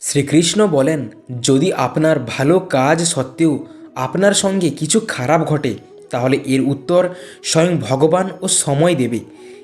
শ্রীকৃষ্ণ বলেন, যদি আপনার ভালো কাজ সত্ত্বেও আপনার সঙ্গে কিছু খারাপ ঘটে, তাহলে এর উত্তর স্বয়ং ভগবান ও সময় দেবে।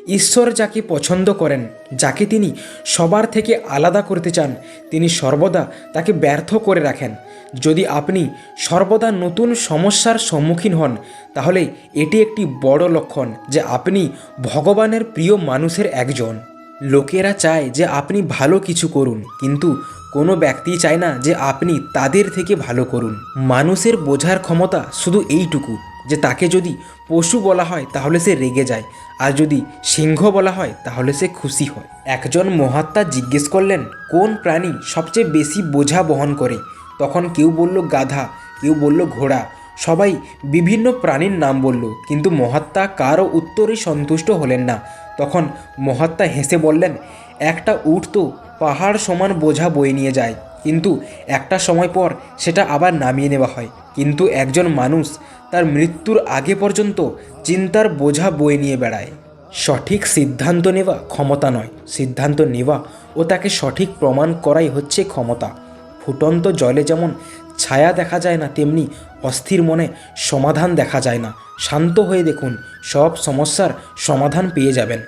ঈশ্বর যাকে পছন্দ করেন, যাকে তিনি সবার থেকে আলাদা করতে চান, তিনি সর্বদা তাকে ব্যর্থ করে রাখেন। যদি আপনি সর্বদা নতুন সমস্যার সম্মুখীন হন, তাহলে এটি একটি বড় লক্ষণ যে আপনি ভগবানের প্রিয় মানুষের একজন। লোকেরা চায় যে আপনি ভালো কিছু করুন, কিন্তু কোনো ব্যক্তি চায় না যে আপনি তাদের থেকে ভালো করুন। মানুষের বোঝার ক্ষমতা শুধু এইটুকু যে তাকে যদি পশু বলা হয় তাহলে সে রেগে যায়, আর যদি সিংহ বলা হয় তাহলে সে খুশি হয়। একজন মহাত্মা জিজ্ঞেস করলেন, কোন প্রাণী সবচেয়ে বেশি বোঝা বহন করে? তখন কেউ বলল, গাধা। কেউ বলল, ঘোড়া। সবাই বিভিন্ন প্রাণীর নাম বলল, কিন্তু মহাত্মা কারও উত্তরেই সন্তুষ্ট হলেন না। তখন মহাত্মা হেসে বললেন, একটা উট তো পাহাড় সমান বোঝা বয়ে নিয়ে যায়। কিন্তু একটা সময় পর সেটা আবার নামিয়ে নেওয়া হয়। কিন্তু একজন মানুষ তার মৃত্যুর আগে পর্যন্ত চিন্তার বোঝা বয়ে নিয়ে বেড়ায়। সঠিক সিদ্ধান্ত নেওয়া ক্ষমতা নয়। সিদ্ধান্ত নেওয়া ও তাকে সঠিক প্রমাণ করাই হচ্ছে ক্ষমতা। ফুটন্ত জলে যেমন ছায়া দেখা যায় না, তেমনি অস্থির মনে সমাধান দেখা যায় না। শান্ত হয়ে দেখুন, সব সমস্যার সমাধান পেয়ে যাবেন।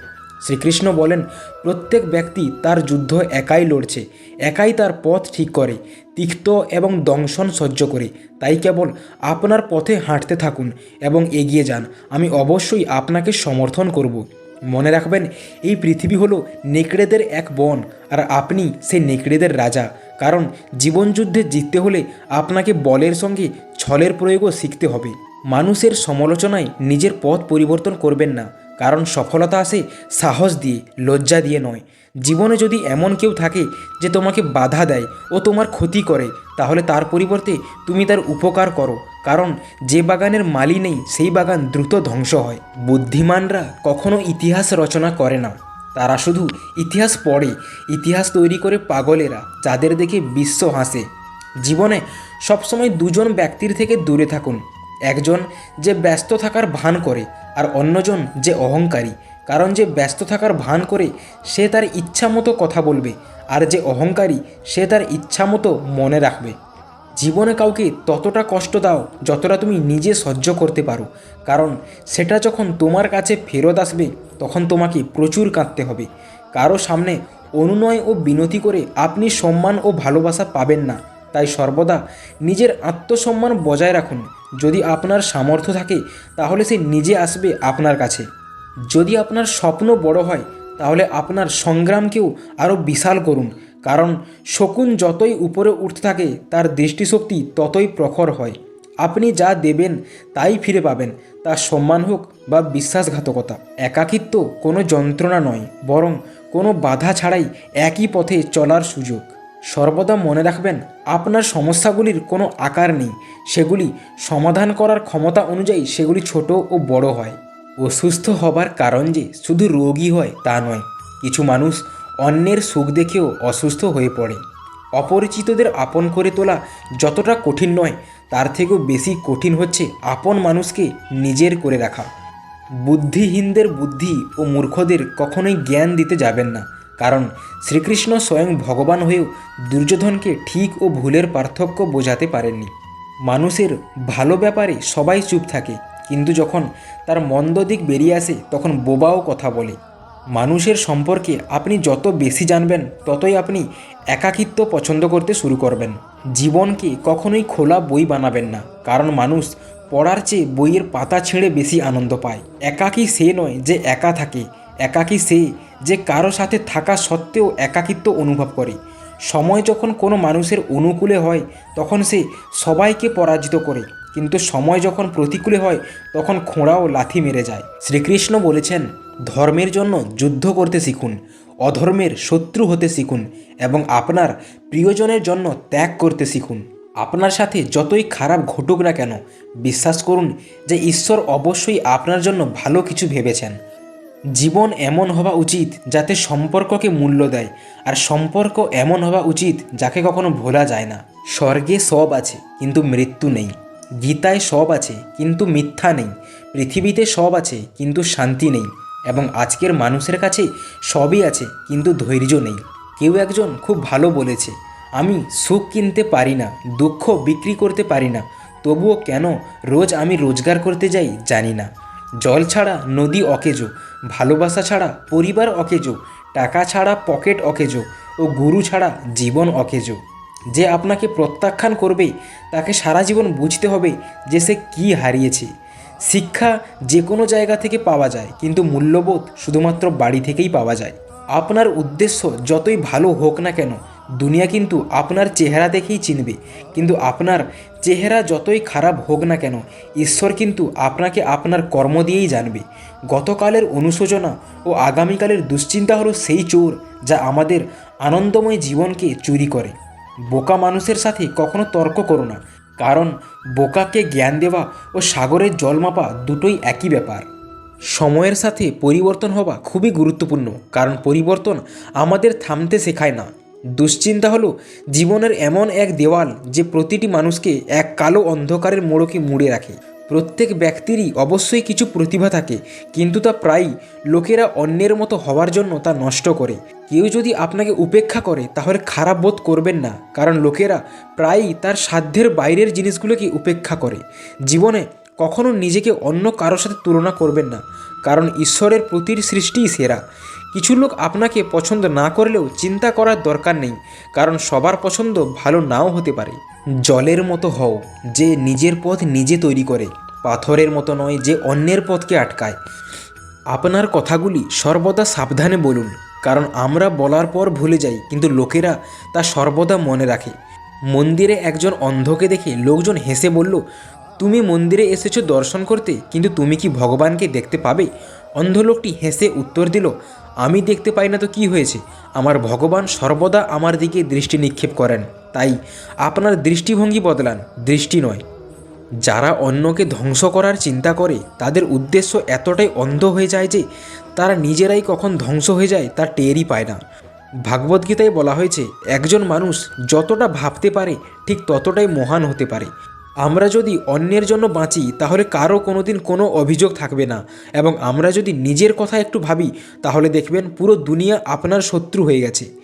শ্রীকৃষ্ণ বলেন, প্রত্যেক ব্যক্তি তার যুদ্ধ একাই লড়ছে, একাই তার পথ ঠিক করে, তিক্ত এবং দংশন সহ্য করে। তাই কেবল আপনার পথে হাঁটতে থাকুন এবং এগিয়ে যান। আমি অবশ্যই আপনাকে সমর্থন করব। মনে রাখবেন, এই পৃথিবী হলো নেকড়েদের এক বন, আর আপনি সেই নেকড়েদের রাজা। কারণ জীবনযুদ্ধে জিততে হলে আপনাকে বলের সঙ্গে ছলের প্রয়োগও শিখতে হবে। মানুষের সমালোচনায় নিজের পথ পরিবর্তন করবেন না। কারণ সফলতা আসে সাহস দিয়ে, লজ্জা দিয়ে নয়। জীবনে যদি এমন কেউ থাকে যে তোমাকে বাধা দেয় ও তোমার ক্ষতি করে, তাহলে তার পরিবর্তে তুমি তার উপকার করো। কারণ যে বাগানের মালি নেই, সেই বাগান দ্রুত ধ্বংস হয়। বুদ্ধিমানরা কখনো ইতিহাস রচনা করে না। তারা শুধু ইতিহাস পড়ে, ইতিহাস তৈরি করে পাগলেরা, যাদের দেখে বিশ্ব হাসে। জীবনে সবসময় দুজন ব্যক্তির থেকে দূরে থাকুন। একজন যে ব্যস্ত থাকার ভান করে আর অন্যজন যে অহংকারী। কারণ যে ব্যস্ত থাকার ভান করে, সে তার ইচ্ছা মতো কথা বলবে আর যে অহংকারী, সে তার ইচ্ছা মতো মনে রাখবে। জীবনে কাউকে ততটা কষ্ট দাও যতটা তুমি নিজে সহ্য করতে পারো। কারণ সেটা যখন তোমার কাছে ফেরত আসবে, তখন তোমাকে প্রচুর কাঁদতে হবে। কারও সামনে অনুনয় ও বিনতি করে আপনি সম্মান ও ভালোবাসা পাবেন না। তাই সর্বদা নিজের আত্মসম্মান বজায় রাখুন। যদি আপনার সামর্থ্য থাকে, তাহলে সে নিজে আসবে আপনার কাছে। যদি আপনার স্বপ্ন বড় হয়, তাহলে আপনার সংগ্রামকেও আরও বিশাল করুন, কারণ শকুন যতই উপরে উঠতে থাকে, তার দৃষ্টিশক্তি ততই প্রখর হয়। আপনি যা দেবেন, তাই ফিরে পাবেন তার সম্মান হোক বা বিশ্বাসঘাতকতা। একাকিত্ব কোনো যন্ত্রণা নয়, বরং কোনো বাধা ছাড়াই একই পথে চলার সুযোগ। সর্বদা মনে রাখবেন, আপনার সমস্যাগুলির কোনো আকার নেই। সেগুলি সমাধান করার ক্ষমতা অনুযায়ী সেগুলি ছোট ও বড় হয়। অসুস্থ হবার কারণ যে শুধু রোগী হয় তা নয়, কিছু মানুষ অন্যের সুখ দেখেও অসুস্থ হয়ে পড়ে। অপরিচিতদের আপন করে তোলা যতটা কঠিন নয়, তার থেকেও বেশি কঠিন হচ্ছে আপন মানুষকে নিজের করে রাখা। বুদ্ধিহীনদের বুদ্ধি ও মূর্খদের কখনোই জ্ঞান দিতে যাবেন না। কারণ শ্রীকৃষ্ণ স্বয়ং ভগবান হয়েও দুর্যোধনকে ঠিক ও ভুলের পার্থক্য বোঝাতে পারেননি। মানুষের ভালো ব্যাপারে সবাই চুপ থাকে, কিন্তু যখন তার মন্দ দিক বেরিয়ে আসে, তখন বোবাও কথা বলে। মানুষের সম্পর্কে আপনি যত বেশি জানবেন, ততই আপনি একাকিত্ব পছন্দ করতে শুরু করবেন। জীবনকে কখনোই খোলা বই বানাবেন না, কারণ মানুষ পড়ার চেয়ে বইয়ের পাতা ছেড়ে বেশি আনন্দ পায়। একাকী সে নয় যে একা থাকে, একাকী সে যে কারও সাথে থাকা সত্ত্বেও একাকিত্ব অনুভব করে। সময় যখন কোনো মানুষের অনুকূলে হয়, তখন সে সবাইকে পরাজিত করে। কিন্তু সময় যখন প্রতিকূলে হয়, তখন খোঁড়াও লাথি মেরে যায়। শ্রীকৃষ্ণ বলেছেন, ধর্মের জন্য যুদ্ধ করতে শিখুন, অধর্মের শত্রু হতে শিখুন এবং আপনার প্রিয়জনের জন্য ত্যাগ করতে শিখুন। আপনার সাথে যতই খারাপ ঘটুক না কেন, বিশ্বাস করুন যে ঈশ্বর অবশ্যই আপনার জন্য ভালো কিছু ভেবেছেন। জীবন এমন হওয়া উচিত যাতে সম্পর্ককে মূল্য দেয়, আর সম্পর্ক এমন হওয়া উচিত যাকে কখনো ভোলা যায় না। স্বর্গে সব আছে, কিন্তু মৃত্যু নেই। গীতায় সব আছে, কিন্তু মিথ্যা নেই। পৃথিবীতে সব আছে, কিন্তু শান্তি নেই। এবং আজকের মানুষের কাছে সবই আছে, কিন্তু ধৈর্য নেই। কেউ একজন খুব ভালো বলেছে, আমি সুখ কিনতে পারি না, দুঃখ বিক্রি করতে পারি না, তবুও কেন রোজ আমি রোজগার করতে যাই জানি না। জল ছাড়া নদী অকেজো, ভালোবাসা ছাড়া পরিবার অকেজো, টাকা ছাড়া পকেট অকেজো ও গুরু ছাড়া জীবন অকেজো। যে আপনাকে প্রত্যাখ্যান করবে, তাকে সারা জীবন বুঝতে হবে যে সে কী হারিয়েছে। শিক্ষা যে কোনো জায়গা থেকে পাওয়া যায়, কিন্তু মূল্যবোধ শুধুমাত্র বাড়ি থেকেই পাওয়া যায়। আপনার উদ্দেশ্য যতই ভালো হোক না কেন দুনিয়া কিন্তু আপনার চেহারা দেখেই চিনবে। কিন্তু আপনার চেহারা যতই খারাপ হোক না কেন, ঈশ্বর কিন্তু আপনাকে আপনার কর্ম দিয়েই জানবে। গতকালের অনুশোচনা ও আগামীকালের দুশ্চিন্তা হলো সেই চোর যা আমাদের আনন্দময় জীবনকে চুরি করে। বোকা মানুষের সাথে কখনো তর্ক করো না, কারণ বোকাকে জ্ঞান দেওয়া ও সাগরের জল মাপা দুটোই একই ব্যাপার। সময়ের সাথে পরিবর্তন হওয়া খুবই গুরুত্বপূর্ণ, কারণ পরিবর্তন আমাদের থামতে শেখায় না। দুশ্চিন্তা হলো জীবনের এমন এক দেওয়াল যে প্রতিটি মানুষকে এক কালো অন্ধকারের মোড়কে মুড়ে রাখে। প্রত্যেক ব্যক্তিরই অবশ্যই কিছু প্রতিভা থাকে, কিন্তু তা প্রায়ই লোকেরা অন্যের মতো হওয়ার জন্য তা নষ্ট করে। কেউ যদি আপনাকে উপেক্ষা করে, তাহলে খারাপ বোধ করবেন না, কারণ লোকেরা প্রায়ই তার সাধ্যের বাইরের জিনিসগুলোকে উপেক্ষা করে। জীবনে কখনো নিজেকে অন্য কারোর সাথে তুলনা করবেন না, কারণ ঈশ্বরের প্রতির সৃষ্টিই সেরা। কিছু লোক আপনাকে পছন্দ না করলেও চিন্তা করার দরকার নেই, কারণ সবার পছন্দ ভালো নাও হতে পারে। জলের মতো হও, যে নিজের পথ নিজে তৈরি করে, পাথরের মতো নয় যে অন্যের পথকে আটকায়। আপনার কথাগুলি সর্বদা সাবধানে বলুন, কারণ আমরা বলার পর ভুলে যাই, কিন্তু লোকেরা তা সর্বদা মনে রাখে। মন্দিরে একজন অন্ধকে দেখে লোকজন হেসে বলল তুমি মন্দিরে এসেছ দর্শন করতে, কিন্তু তুমি কি ভগবানকে দেখতে পাবে? অন্ধ লোকটি হেসে উত্তর দিল, আমি দেখতে পাই না তো কি হয়েছে? আমার ভগবান সর্বদা আমার দিকে দৃষ্টি নিক্ষেপ করেন। তাই আপনার দৃষ্টিভঙ্গি বদলান, দৃষ্টি নয়। যারা অন্যকে ধ্বংস করার চিন্তা করে, তাদের উদ্দেশ্য এতটাই অন্ধ হয়ে যায় যে, তারা নিজেরাই কখন ধ্বংস হয়ে যায় তার টেরই পায় না। ভাগবদ্গীতায় বলা হয়েছে, একজন মানুষ যতটা ভাবতে পারে, ঠিক ততটাই মহান হতে পারে। আমরা যদি অন্যের জন্য বাঁচি, তাহলে কারও কোনোদিন কোনো অভিযোগ থাকবে না। এবং আমরা যদি নিজের কথা একটু ভাবি, তাহলে দেখবেন পুরো দুনিয়া আপনার শত্রু হয়ে গেছে।